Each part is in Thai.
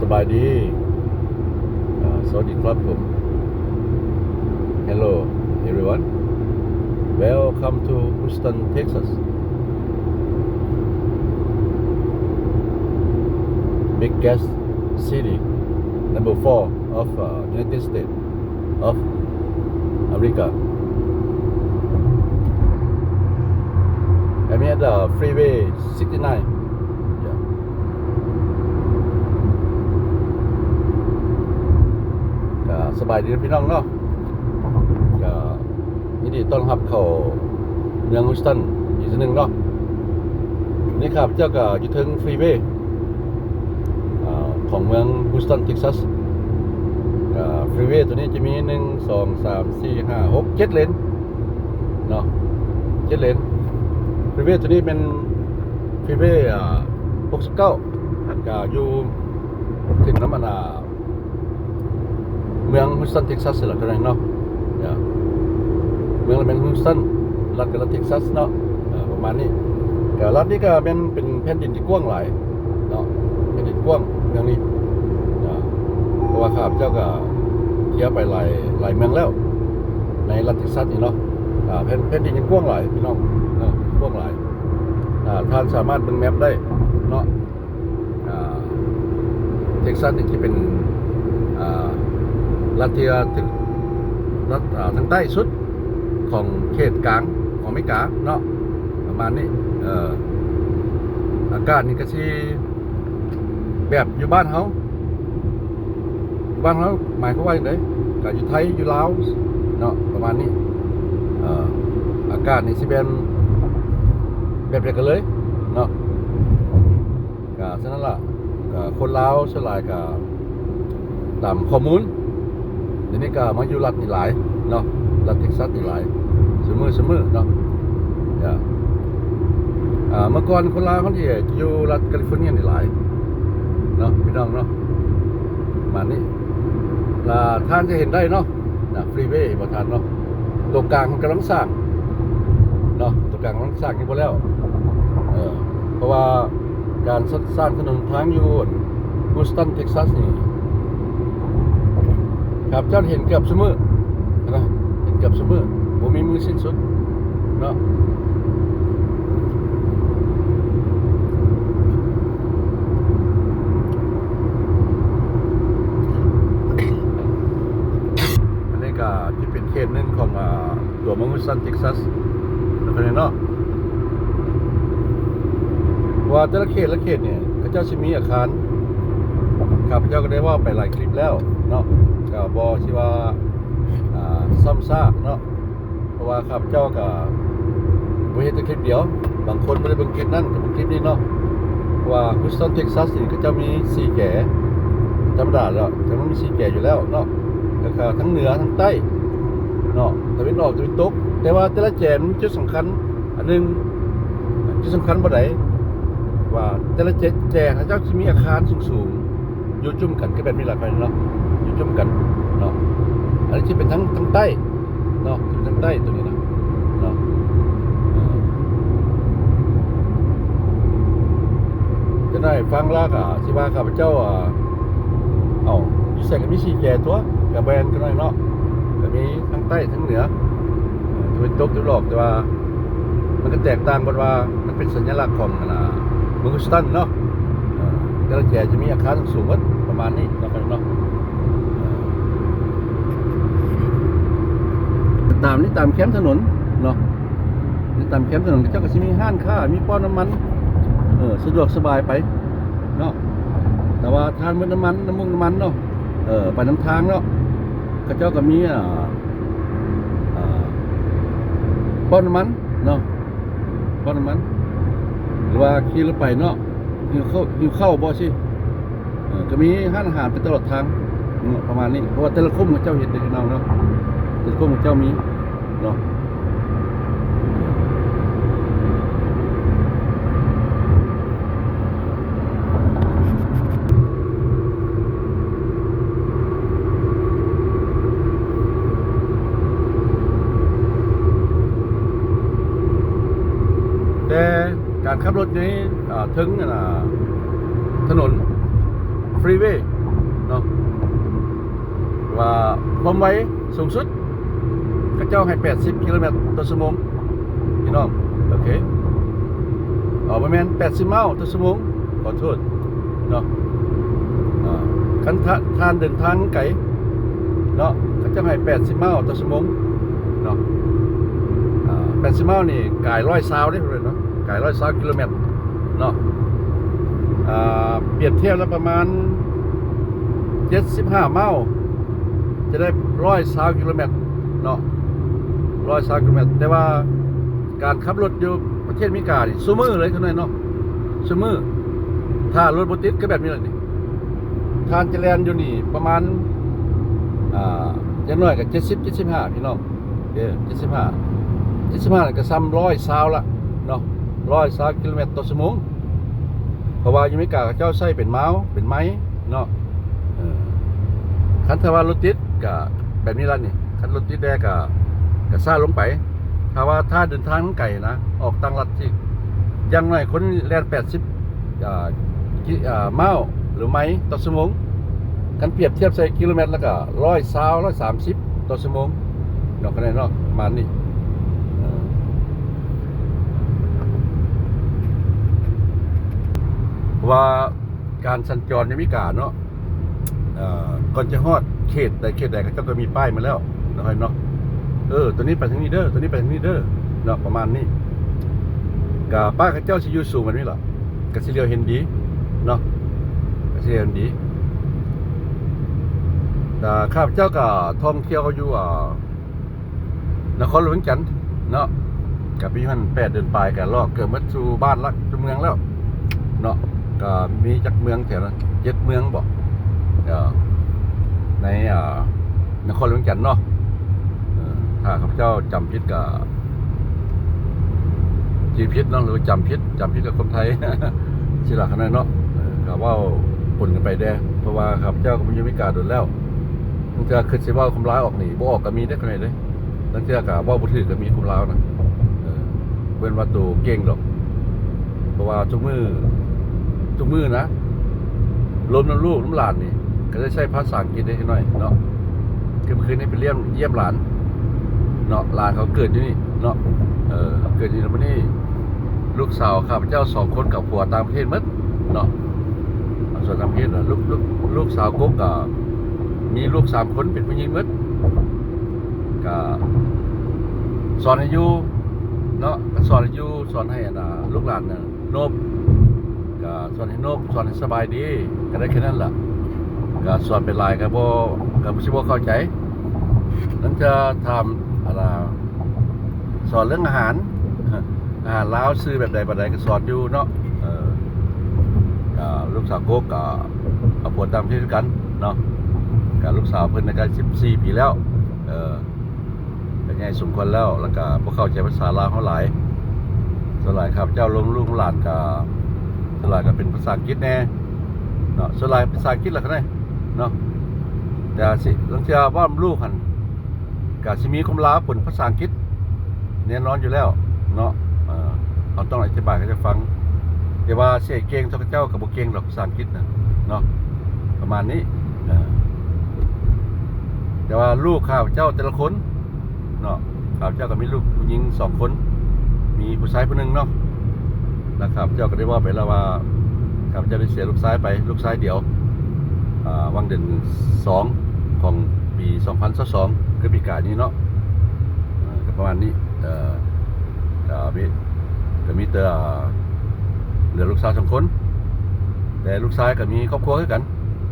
สบายดีอ่าสวัสดีครับผม Hello everyone Welcome to Houston Texas biggest city number four of uh, United States of America I'm at the freeway 69 สบายดีพี่น้องเนาะก็ยินดีต้อนรับเข้าเมืองฮุสตันอีกทีหนึงเนาะนี่ครับเจ้าก็อยู่ถึงฟรีเวย์อ่าของเมืองฮุสตันเท็กซัสฟรีเวย์ตัวนี้จะมี1 2 3 4 5 6 7เลนเนาะ7เลนฟรีเวย์ตัวนี้เป็นฟรีเวย์อ่า69ก็อยู่ถึงน้ำมันอ่า เมืองฮุสตันเท็กซัสเหรอกันเนาะอย่าเมืองเป็นฮุสตันรัฐกับรัฐเท็กซัสเนาะประมาณนี้ก็รัฐนี้ก็เป็นเป็นแผ่นดินที่กว้างหลายเนาะแผ่นดินกว้างเมืองนี้เพราะว่าข้าพเจ้าก็เที่ยวไปหลายหลายเมืองแล้ว ในรัฐเท็กซัสนี่เนาะแผ่นแผ่นดินยังกว้างหลายพี่น้องเนาะกว้างหลายท่านสามารถเบิ่งแมปได้เนาะเท็กซัสนี่ที่เป็น รัฐที่ถึงรัฐอ่าทางใต้สุดของเขตกลางของอเมริกาเนาะประมาณนี้เอ่ออากาศนี่ก็ที่แบบอยู่บ้านเขาบ้านเขาหมายเขามว่าอย่างไรก็อยู่ไทยอยู่ลาวเนาะประมาณนี้เอ่ออากาศนี่สิเป็นแบบเดียวกันเลยเนาะก็ฉะนั้นล่ะก็คนลาวส่วนหลายก็ตามข้อมูล เดี๋ยวนี้ก็มาอยู่รัฐนี่หลายเนาะรัฐเท็กซัสนี่หลายเสมอเสมอเนาะเมื่อก่อนคนลาวคนที่อยู่รัฐแคลิฟอร์เนียนี่หลายเนาะพี่น้องเนาะมานี้ล่ท่านจะเห็นได้เนาะนะฟรีเวย์บ่ทานเนาะตรงกลางมันกำลังสร้างเนาะตรงกลางกำลังสร้างนี่บ่แล้วเออเพราะว่าการสร้างถนนทางยู่ฮูสตันเท็กซัสนี่ ครับเจ้าเห็นเกือบเสมอนะเห็นเกือบเสมอผมมีมือสิ้นสุดเนาะอันนี้ก็ที่เป็นเขตหนึ่งของตัวมืองฮุสันเท็กซัสนะครับเนาะว่าแต่ละเขตละเขตเนี่ยเขาเจ้าชิมีอาคารข้าพระเจ้าก็ได้ว่าไปหลายคลิปแล้วเนาะ บอที่ว่าอ่าซ้ำซากเนาะเพราะว่าข้าพเจ้าก็บ่เห็นแต่คลิปเดียว บางคนไม่ได้เบิ่งคลิปนั้นกับเบิ่งคลิปนี้เนาะว่าฮุสตันเท็กซัสนี่ก็จะมีสีแก่ธรรมดาแล้วแต่มันมีสีแก่อยู่แล้วเนาะแล้วก็ทั้งเหนือทั้งใต้เนาะตะวันออกตะวันตก แต่ว่าแต่ละแจมจุดสำคัญ อันหนึงจุดสำคัญบ่ไดว่าแต่ละแจแจเขาจ้าสิมีอาคารสูงๆอยู่จุ่มกันก็เป็นมีหลายไปเนาะอยู่จุ่มกัน อันนี้ที่เป็นทั้งทั้งใต้เนาะที่เป็นทั้งใต้ตัวนี้นะเนาะจะได้ฟังลากอะสิว่าข้าพเจ้าอะเอาอยู่ใส่กับมีสีแก่ตัวกับแบรนด์กันหน่อยเนาะก็มีทั้งใต้ทั้งเหนือจะเป็นตกจะหลอกแต่ว่ามันก็แตกต่างกันว่ามันเป็นสัญลักษณ์ของอ่าเมืองฮุสตันเนาะแต่ละแก่จะมีอาคารสูงวัดประมาณนี้นะครับเนาะเอ่อ ตามนี่ตามแคมป์ถนนเนาะนี่ตามแคมป์ถนนเจ้าก็จะมีห้านค้ามีป้อนน้ำมันเออสะดวกสบายไปเนาะแต่ว่าทานมันน้ำมันน้ำมันน้ำมันเนาะเออไปน้ำทางเนาะก็เจ้าก็มีอ่าอ่าป้อนน้ำมันเนาะป้อนน้ำมัน หรือว่าขี่รถไปเนาะหิวเข้าหิวเข้าบ่สิเออก็มีห้านอาหารไปตลอดทางประมาณนี้เพราะว่าแต่ละคุ้มของเจ้าเห็ดเด็กน้องเนาะแต่ละคุ้มของเจ้ามีเนาะแต่การ ขับรถนี้อ่าถึงอ่าถนนฟรีเวย์เนาะว่าความไวสูงสุดก็เจ้าให้ 80 กิโลเมตรต่อชั่วโมงพี่น้องโอเคเอาประมาณ80 ไมล์ต่อชั่วโมงขอโทษเนาะคันทาทานเดินทางไกลเนาะก็จะให้ 80 ไมล์ต่อชั่วโมงเนาะ80 ไมล์นี่กายร้อยซาวได้เลย กายร้อยซาวกิโลเมตรเนาะเปรียบเทียบแล้วประมาณ75เมาจะได้ร้อยสากิโลเมตรเนาะร้อยสากิโลเมตร แต่ว่าการขับรถอยู่ประเทศมิกานี่ซูมือเลยเท่านั้นเนาะซูมือถ้ารถบติดก็แบบนี้แหละนี่ทานเจริญอยู่นี่ประมาณอ่าอย่างน้อยก็70 75พี่น้องเด้อ75 75ก็ซ้ำร้อยซาวละเนาะ ร้อยสากิโลเมตรต่อชั่วโมงเพราะว่าอยูอเมริกาเขาเจ้าใช้เป็นเมาส์เป็นไม้เนาะคันถ้าว่ารถติดก็แบบนี้ละนี่คันรถติดแดกก็ก็ซ่าลงไป ถ้าว่าถ้าเดินทางไกลนะ ออกต่างรัฐที่ยังน้อยคนแลน80อ่ากิอ่าเมาส์หรือไม้ต่อชั่วโมงกันเปรียบเทียบใส่กิโลเมตรแล้วก็ร้อยสาวร้อยสามสิบต่อชั่วโมงเนาะคะแนนเนาะมานี้เออ ว่าการสัญจรในอเมิกาเนาะก่อนจะฮอดเขตใดเขตใดเขาเจ้าก็มีป้ายมาแล้วนะครับเนาะเออตัวนี้ไปทางนี้เด้อตัวนี้ไปทางนี้เด้อเนาะประมาณนี้กับป้าเขาเจ้าสิอยู่สูงแบบนี้หรอก็สิเลียวเห็นดีเนาะก็สิเลียวเห็นดีแต่ข้าพเจ้าก็ท่องเที่ยวอยู่อ่านครหลวงจันทน์เนาะกับพี่มันแปดเดือนปกันลอกเกิดมาสู่บ้านละสู่เมืองแล้ว เนาะ ก็มีจักเมืองแถวนั้นเจ็ดเมืองบอกในนครหลวงจันทน์เนาะถ้าข้าพเจ้าจำผิดกับจีพิษเนาะหรือจำผิดจำผิดกับคนไทยสิหลักขนาดเนาะก็ว่าปนกันไปแด้เพราะว่าข้าพเจ้าก็มีอเมริกาโดนแล้วตั้งแต่คือสิเว่าคำร้ายออกหนีบ่ออกก็มีได้ขนาดเลยตั้งแต่ก็เว่าบ่ถือก็มีคำร้ายนะเออเว้นว่าตัวเก่งหรอก เพราะว่าทุกมือ ทุกมือนะรวมน้ำลูกน้ำหลานนี่ ก็ได้ใช้ภาษาอังกฤษได้หน่อยเนาะคือเมื่อคืนนี้ไปเยี่ยมเยี่ยมหลาน เนาะหลานเขาเกิดอยู่นี่ เนาะเออเกิดอยู่ที่นี่ ลูกสาวข้าพเจ้าสองคนกับผัวต่างประเทศมัดเนาะส่วนต่างประเทศน่ะลูกลูกลูกสาวกกก็มีลูกสามคนเป็นผู้หญิงมัดก็สอนให้อยู่เนาะสอนให้อยู่สอนให้อะนะลูกหลานน่ะโนบ สอนให้นบสอนให้สบายดีก็ได้แค่นั้นล่ะก็สอนเป็นลายก็บ่ก็บ่สิบ่เข้าใจนั้นจะทำอะไรสอนเรื่องอาหารอาหารลาวซื้อแบบใดแบบใดก็สอนอยู่เนาะเออก็ลูกสาวโกกก็เอาผลตามที่กันเนาะก็ลูกสาวเพิ่นในการ14 ปีแล้วเออเป็นไงสมควรแล้วแล้วก็บ่เข้าใจภาษาลาวเท่าหลายสลายครับเจ้าลงลูกหลานก็ สลายก็เป็นภาษาอังกฤษแน่เนาะสลายภาษาอังกฤษละก็ได้เนาะแต่สิลางเทียว่าลูกหันก็สิมีคำลาผลภาษาอังกฤษแน่นอนอยู่แล้วเนาะเขาต้องอธิบายให้จะฟัง แต่ว่าเสียเก่งเท่าเจ้ากับบ่เก่งหรอกภาษาอังกฤษนะเนาะประมาณนี้เออแต่ว่าลูกข้าพเจ้าแต่ละคนเนาะข้าพเจ้าก็มีลูกผู้หญิงสองคน มีผู้ชายผู้หนึ่งเนาะ นะครับ เจ้าก็ได้ว่าไปแล้วว่าข้าพเจ้าได้เสียลูกซ้ายไปลูกซ้ายเดียวอ่าวังเดือนสองของปี 2022คือปีกานี้เนาะก็ประมาณนี้เอ่อก็มีก็มีแต่เหลือลูกสาวสองคน แต่ลูกซ้ายก็มีครอบครัวคือกัน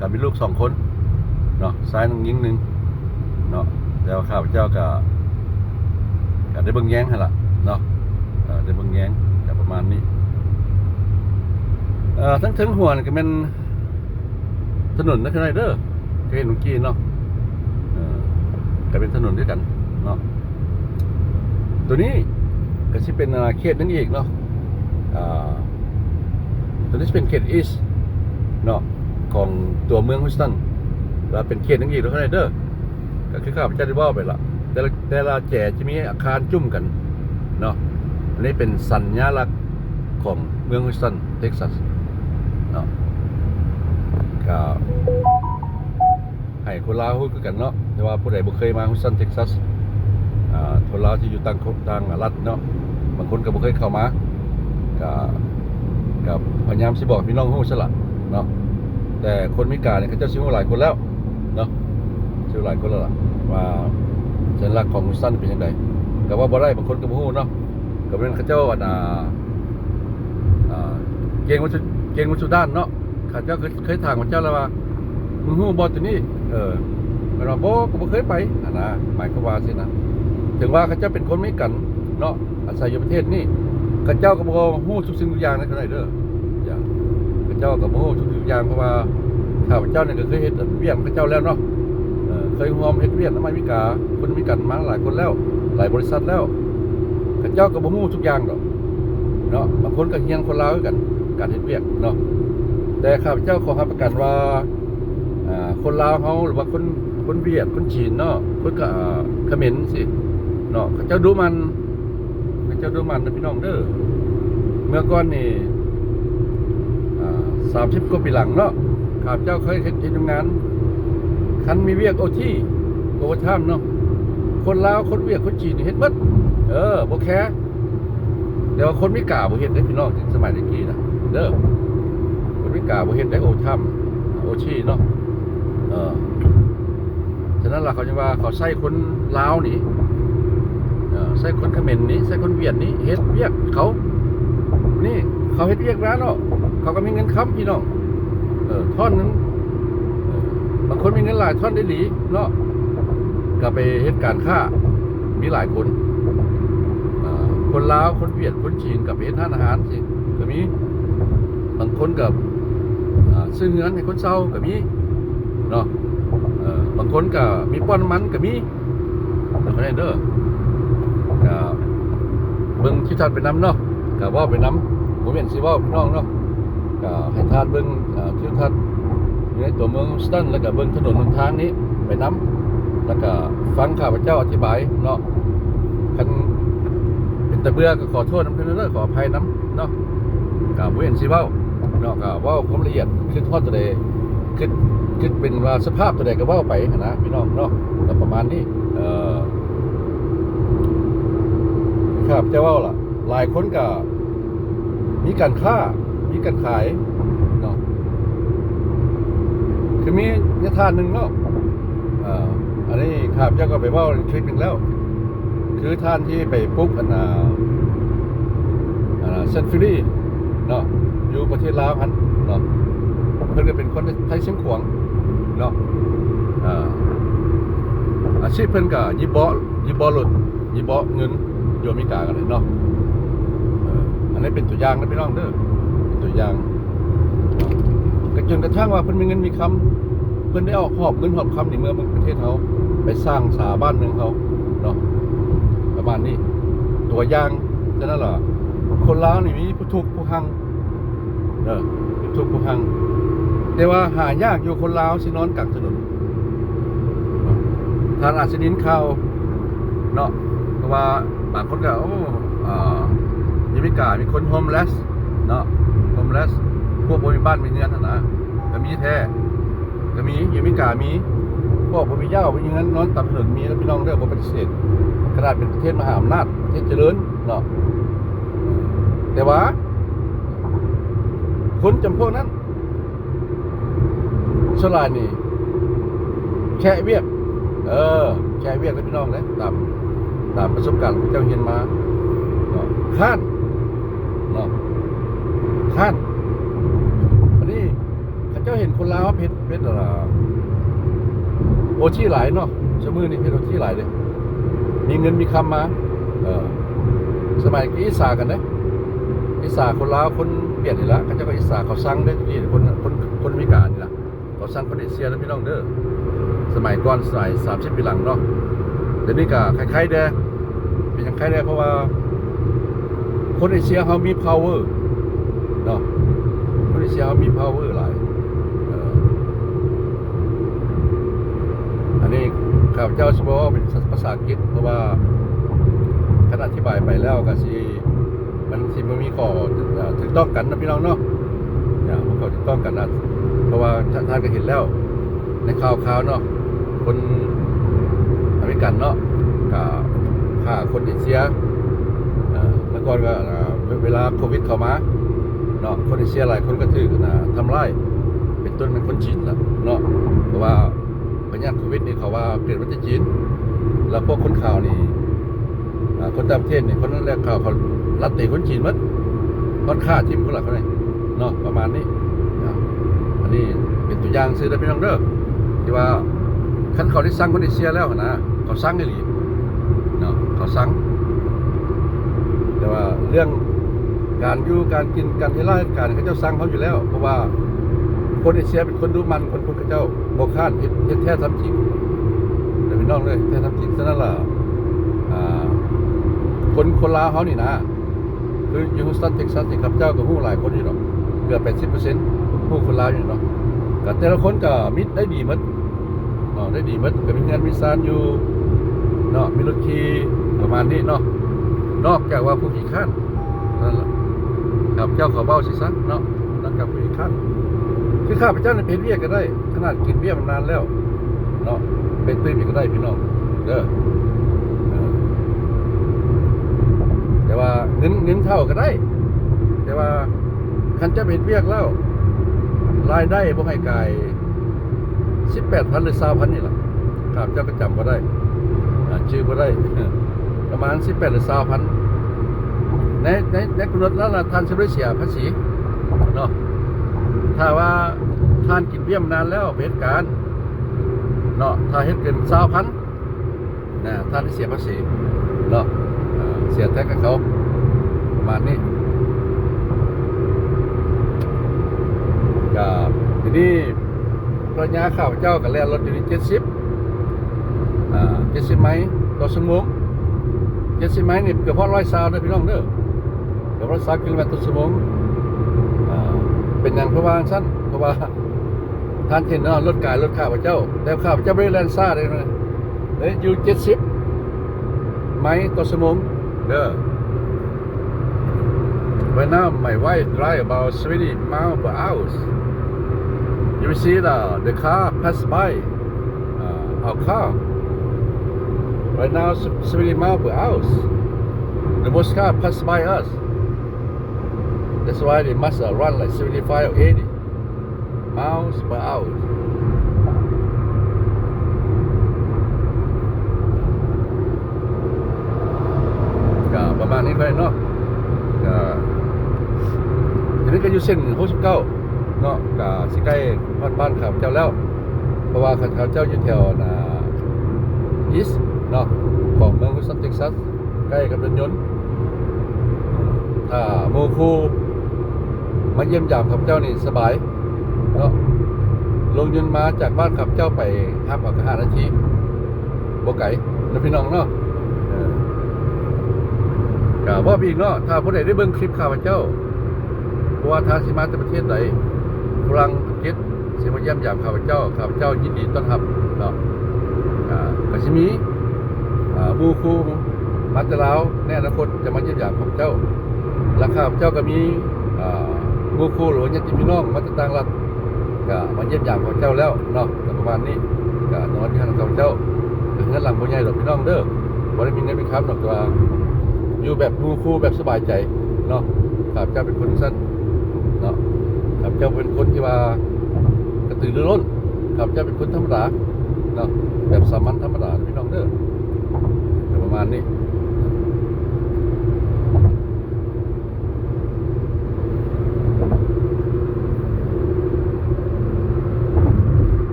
ก็มีลูกสองคนเนาะซ้ายนึงยิงหนึ่งเนาะแต่ว่าข้าพเจ้าก็ก็ได้เบิ่งแย้งให้ละเนาะได้เบิ่งแย้งก็ประมาณนี้ เอ่อทั้งถึงหัวนี่ก็เป็นถนนนะคือไรเด้อเคยเห็นเมื่อกี้เนาะก็เป็นถนนด้วยกันเนาะตัวนี้ก็จะเป็นอาเขตนึงอีกเนาะตัวนี้จะเป็นเขตอีสเนาะของตัวเมืองฮุสตันแล้วเป็นเขตนึงอีกแล้วคือไรเด้อก็คือข้าพเจ้าได้บอกไปละแต่ละแต่ละแจจะมีอาคารจุ่มกันเนาะอันนี้เป็นสัญลักษณ์ของเมืองฮุสตันเท็กซัส เนาะก็ให้คนลาวฮู้คือกันเนาะแต่ว่าผู้ใดบ่เคยมาฮุสตันเท็กซัสอ่าคนลาวที่อยู่ต่างคต่างรัฐเนาะบางคนก็บ่เคยเข้ามาก็ก็พยายามสิบอกพี่น้องฮู้ซะละเนาะแต่คนมิกาเนี่ยเขาเจะสิฮู้หลายคนแล้วเนาะสิฮู้หลายคนแล้วล่ะว่าสัญลักษณ์ของฮุสตันเป็นจังไดก็ว่าบ่ได้บางคนก็บ่ฮู้เนาะก็เป็นเขาเจ้าอันอ่าเก่งวัสุ เก่งวัสุด้านเนาะเขาเจ้าเคยเคยถามเขาเจ้าแล้วว่ามึงฮู้บ่ตัวนี้เออมันว่าบ่ก็บ่เคยไปอันนะหมายควาว่าสินะถึงว่าเขาเจ้าเป็นคนไม่กันเนาะอาศัยอยู่ประเทศนี้เขาเจ้าก็บ่ฮู้ทุกสิ่งทุกอย่างในขณะเด้ออย่างเขาเจ้าก็บ่ฮู้ทุกสิ่งทุกอย่างเพราะว่าข้าพเจ้าเนี่ยก็เคยเฮ็ดเวียกเขาเจ้าแล้วเนาะเคยร่วมเฮ็ดเวียกนำอเมริกาคนมีกันมาหลายคนแล้ว หลายบริษัทแล้วเขาเจ้าก็บ่ฮู้ทุกอย่างดอกเนาะบางคนก็เฮียนคนลาวกัน การเฮ็ดเวียกเนาะแต่ข้าพเจ้าขอรับประกันว่าคนลาวเขาหรือว่าคนคนเวียดคนจีนเนาะคนก็อ่าเขมรสิเนาะเขาเจ้าดูมันเขาเจ้าดูมันนะพี่น้องเด้อเมื่อก่อนนี่สามสิบกว่าปีหลังเนาะข้าพเจ้าเคยเฮ็ดเฮ็ดทำงานคันมีเวียกโอที่โอเวอร์ไทม์เนาะคนลาวคนเวียดคนจีนเฮ็ดเบิดเออโบแค่แต่ว่าคนไม่กล้าบ่เฮ็ดได้พี่น้องสมัยตะกี้ เด้อคนไม่กล้าบ่เฮ็ดได้โอทัมโอชีเนาะเออฉะนั้นล่ะเขาจะว่าเขาใส่คนลาวนี่เออใส่คนเขมรนี่ใส่คนเวียดนี่เฮ็ดเวียกเขา นี่เขาเฮ็ดเวียกร้านเนาะเขาก็มีเงินค้ำพี่น้องเออท่อนนึงเออบางคนมีเงินหลายท่อนได้หลีเนาะก็ไปเฮ็ดการค้ามีหลายคนเออคนลาวคนเวียดคนจีนกับไปเฮ็ดร้านอาหารสิก็มี บางคนกับซื้อเงินให้คนเศร้าก็มีเนาะบางคนก็มีป้อนมันก็มีแต่คนนี้เด้อก็เบิ่งที่ทัดไปน้ำเนาะก็เว่าไปน้ำผมเห็นสิว่าพี่น้องเนาะก็ให้ทานเบิ่งอ่าทิวทัศน์อยู่ในตัวเมืองสตันแล้วก็เบิ่งถนนหนทางนี้ไปน้ำแล้วก็ฟังข้าพเจ้าอธิบายเนาะคันเป็นตะเบื่อก็ขอโทษน้ำเพิ่นเด้อขออภัยน้ำเนาะ ก็บ่เห็นสิเว้าเนาะก็เว้าความละเอียดคือทอดตัวใดคือคิดเป็นว่าสภาพตัวใดก็ว่าไปนะพี่น้องเนาะก็ประมาณนี้เออครับจะว่าล่ะ หลายคนก็มีการค้ามีการขายเนาะคือมีนิทานหนึ่งเนาะเอออันนี้ครับเจ้าก็ไปว่าคลิปหนึ่งแล้ว คือท่านที่ไปปุ๊กอันน่ะอันเซนฟิลี่เนาะอยู่ประเท ศลาวฮันเนาะเพิ่นก็เป็นคนไทยเชียงขวงเนาะอาชีพเพิ่นก็ยิบเบาะยิบเบาะรถยิบเบาะเงินอยู่อเมริกากันเลยเนาะอันนี้เป็นตัวอย่างนะพี่น้องเด้อตัวอย่างเนาะก็จนกระทั่งว่าเพิ่นมีเงินมีคำเพิ่นได้เอาหอบเงินหอบคำในเมืองประเทศเขาไปสร้างสาบ้านเมืองเขาเนาะประมาณนี้ ตัวอย่างฉะนั้นล่ะคนลาวนี่มีผู้ทุกข์ผู้หัง เด้อผู้ทุกข์ผู้หังแต่ว่าหายากอยู่คนลาวสินอนกลางถนนทานอาจจะดินข่าวเนาะเพราะว่าบางคนก็โอ้อ่าอเมริกามีคนโฮมเลสเนาะโฮมเลสพวกบ่มีบ้านมีเรือนนั่นนะก็มีแท้ก็มียู่อเมริกามีพวกบ่มีเหย้าบ่มีเงินนอนตามถนนมีแล้วพี่น้องเด้อบ่ปฏิเสธขนาดเป็นประเทศมหาอำนาจประเทศเจริญเนาะแต่ว่า คนจำพวกนั้น สลายนี่แค่เวียก เออแค่เวียกนะพี่น้องเลยตามตามประสบการณ์ที่เจ้าเห็นมาเนาะข้านเนาะข้านอันนี้ข้าเจ้าเห็นคนลาวเพชรเพชรอะไรโอที่หลายเนาะชมือนี่เพชรโอที่หลายเลยมีเงินมีคำมา เออ สมัยกี้อิสากันนะอิสาคนลาวคน เปลี่ยนนี่ละเขาเจ้าก็อิสาเขาสั่งได้ที่คนคนคนมิกานี่ละเขาสร้างคนเอเชียแล้วพี่น้องเด้อสมัยก่อนสมัยสามสิบปีหลังเนาะเดี๋ยวนี้ก็คล้ายๆเด้อเป็นยังคล้ายเด้อเพราะว่า คนเอเชียเขามี power เนาะคนเอเชียเขามี power หลายอันนี้ข้าพเจ้าสมว่าเป็นภาษาอังกฤษเพราะว่าขณะอธิบายไปแล้วก็สิมันสิมันมีข้อ ต้องกันนะพี่น้องเนาะอย่ามันข้อถูกต้องกันนะเพราะว่าท่านท่านก็เห็นแล้ว ในข่าวข่าวเนาะคนอเมริกันเนาะก็ฆ่าคนเอเชียเมื่อก่อนก็เวลาโควิดเข้ามาเนาะคนเอเชียหลายคนก็ถือนะทำร้ายเป็นต้นเป็นคนจีนละเนาะเพราะว่าพยาธิโควิดนี่เขาว่าเปลี่ยนมาจากจีนแล้วพวกคนข่าวนี่คนต่างประเทศนี่คนแรกข่าวเขาลัดตะคนจีนมัด คนฆ่าทิมคนหลักเขาเลยเนาะประมาณนี้อันนี้เป็นตัวอย่างซื้อได้พี่น้องเด้อที่ว่าคันเขาได้สั่งคนเอเชียแล้วนะเขาสั่งได้หรือเนาะเขาสั่งแต่ว่าเรื่องการอยู่การกินการเวลาการเขาเจ้าสั่งเขาอยู่แล้ว เพราะว่าคนเอเชียเป็นคนดูมันคนคนเขาเจ้าโบคานเฮ็ดเฮ็ดแท้ทำจริงแต่พี่น้องเลยแท้ทำจริงซะนั่นล่ะคนคนลาวเขานี่นะ คืออยู่ฮูสตันเท็กซัสนี่ครับเจ้ากับผู้หลายคนอยู่เนาะเกือบแปดสิบเปอร์เซ็นต์ผู้คนลาวอยู่เนาะก็แต่ละคนก็มิดได้ดีมัดเนาะได้ดีมัดก็มีงานมีซานอยู่เนาะมีรถขี่ประมาณนี้เนาะนอกจากว่าผู้ขี่ข้านนั่นแหละครับเจ้าขาเบ้าสิซะเนาะนอกจากผู้ขี่ข้านคือข้าพเจ้าในเพจเวียก็ได้ ขนาดกินเบี้ยมานานแล้วเนาะเป็นตื้นอีกก็ได้พี่น้องเด้ออแต่ว่าเงินเงินเท่าก็ได้ แต่ว่าคันจะเป็นเวียกแล้วรายได้พวกให้กายสิบแปดพันหรือสาพันนี่แหละข้าพเจ้าก็จำก็ได้ชื่อก็ได้ประมาณสิบแปดหรือสาพันในในในกำหนดแล้วล่ะท่านจะได้เสียภาษีเนาะถ้าว่าท่านกินเบี้ยมนานแล้วเป็นเหตุการเนาะถ้าเฮ็ดเกินสาวพันนะท่านเสียภาษีเนาะเสียแท็กกับเขา ประมาณนี้ก็ทีนี้รรยาข้าพเจ้าก็แล่นรถอยู่ที่เจ็ดสิบอ่าเจ็ดสิบไมล์ต่อชั่วโมงเจ็ดสิบไมล์นี่เกือบพอร้อยซาวเด้อพี่น้องเด้อเกือบร้อยซาวกิโลเมตรต่อชั่วโมงอ่าเป็นอย่างเพราะว่าสั้นเพราะว่าท่านเห็นเนาะรถกายรถข้าพเจ้า แต่ข้าพเจ้าไม่ได้แลนซ่าเลยนะเอ้ยอยู่เจ็ดสิบไมล์ต่อชั่วโมงเด้อ Right now my wife drive about 30 miles per hour. You see the, the car pass by uh, our car. Right now 30 miles per hour. The most car pass by us. That's why they must uh, run like 75 or 80 miles per hour. Bạn nên nó ทีนี้ก็อยู่เส้น69เนาะก็สิใกล้บ้านบ้านข้าพเจ้าแล้ว เพราะว่าข้าพเจ้าอยู่แถวน่ะอีสเนาะของเมืองฮุสตันเท็กซัสใกล้กับเดินยนต์ถ้าโมคูมาเยี่ยมยามข้าพเจ้านี่สบายเนาะลงยนต์มาจากบ้านขับเจ้าไปห้ากับห้านาทีบ่ไก่แล้วพี่น้องเนาะเออกะว่าพี่เนาะถ้าผู้ใดได้เบิ่งคลิปข้าพเจ้า เพราะว่าท้างสิมาจากประเทศใดฝรั่งอังกฤษสิมาเยี่ยมยามข้าพเจ้าข้าพเจ้ายินดีต้อนรับเนาะอ่าก็สิมีอ่าหมู่ครูมาแตลาวในอนาคตจะมาเยี่ยมยามข้าพเจ้าและข้าพเจ้าก็มีอ่าหมู่ครูหรือญาติพี่น้องมาจากต่างรัฐก็มาเยี่ยมยามของเจ้าแล้วเนาะประมาณนี้ก็นอนที่ห้างของเจ้าถึงเงินหลังบ่ใหญ่ดอกพี่น้องเด้อบ่ได้มีเงินมีคำดอกแต่ว่าอยู่แบบดูคูแบบสบายใจเนาะข้าพเจ้าเป็นคนสั้น จ้าเป็นคนที่ว่ากระตือรือร้นข้าพเจ้าเป็นคนธรรมดาเนาะแบบสามัญธรรมดาพี่น้องเด้อประมาณนี้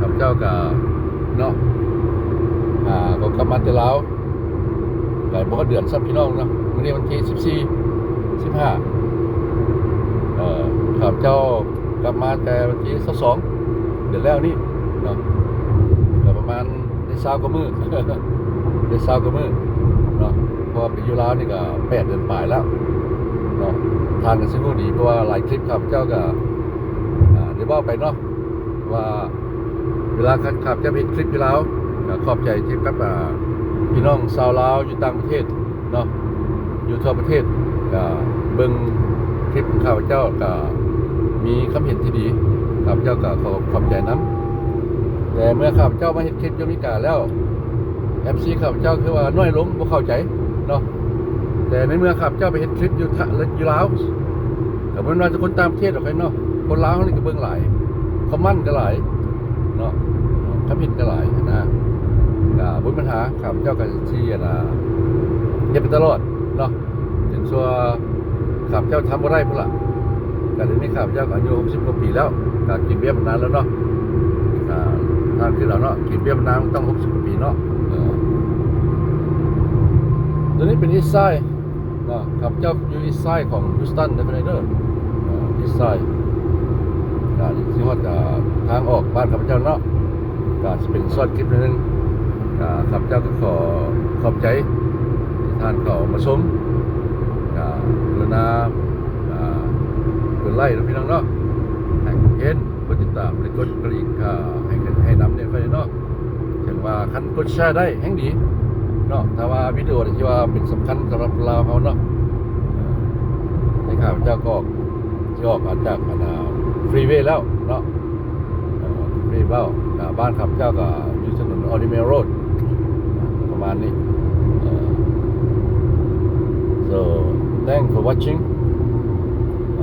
กับเจ้ากับเนาะ อ่าก็กลับมาแต่ลาวแต่บอกว่าเดือนซับพี่น้องเนาะวันนี้วันที่สิบสี่สิบห้าเอ่อขับเจ้ากลับมาแต่วันที่ สองเดือนแล้วนี่เนาะก็ประมาณได้เช้ากว่ามือได้เช้ากว่ามือเนาะเพราะไปอยู่ลาวนี่ก็แปดเดือนปลายแล้วเนาะทานกันซึ่งดีเพราะว่าหลายคลิปครับเจ้าก็อ่าได้บอกไปเนาะว่าเวลาขับขับจะเป็นคลิปอยู่แล้วก็ขอบใจที่กับพี่น้องชาวลาวอยู่ต่างประเทศเนาะอยู่ทั่วประเทศก็เบิ่งคลิปของข้าพเจ้าก็มีคำเห็นที่ดี ข้าพเจ้าก็ขอขอบใจน้ำแต่เมื่อข้าพเจ้ามาเห็นคลิปยมิกาแล้วเอฟซีข้าพเจ้าคือว่าน้อยลงบ่เข้าใจเนาะแต่ในเมื่อข้าพเจ้าไปเห็นคลิปอยู่ทะอยู่ลาวก็เหมือนว่าจะคนตามเทศออกไปเนาะคนลาวนี่ก็เบิ่งหลายเขามั่นก็หลายเนาะคำเห็นก็หลายนะก็บ่มีปัญหาข้าพเจ้าก็สินะเฮ็ดไปตลอดเนาะถึงชัวข้าพเจ้าทำบ่ได้พุ่นละการเดี๋ยวนี้ข้าพเจ้าก็อายุ60กว่าปีแล้ว ก็กินเบี้ยมานานแล้วเนาะอ่านคือเราเนาะกินเบี้ยมานานต้อง60กว่าปีเนาะตัวนี้เป็นอีสไซด์เนาะข้าพเจ้าอยู่อีสไซด์ของฮิวสตันเดฟเนเดอร์อีสไซด์ก็สิฮอดอ่าทางออกบ้านข้าพเจ้าเนาะก็สิเป็นซอดคลิปนิดนึงข้าพเจ้าก็ขอขอบใจที่ท่านเข้ามาชมกรุณาอ่ากดไลค์นะพี่น้องเนาะ เห็นกดติดตามและกดกระดิ่งค่ะให้ให้นำเนี่ยค่อยเนาะถึงว่าคันกดแชร์ได้แห่งดีเนาะถ้าว่าวิดีโอที่ว่าเป็นสำคัญสำหรับเราเขาเนาะในข่าวเจ้าก็ที่ออกมาจากอันาฟรีเวย์แล้วเนาะฟรีเวย์บ้านขับเจ้าก็อยู่ถนนออริเมโรดประมาณนี้ So thanks for watching.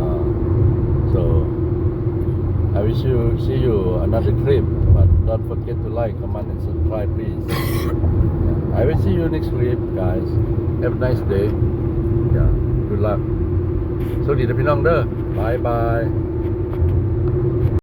Uh, so I wish you see you another clip, but don't forget to like, comment, and subscribe, please. Yeah. I will see you next clip, guys. Have a nice day. Yeah. Good luck. สวัสดีนะพี่น้องเด้อ Bye bye.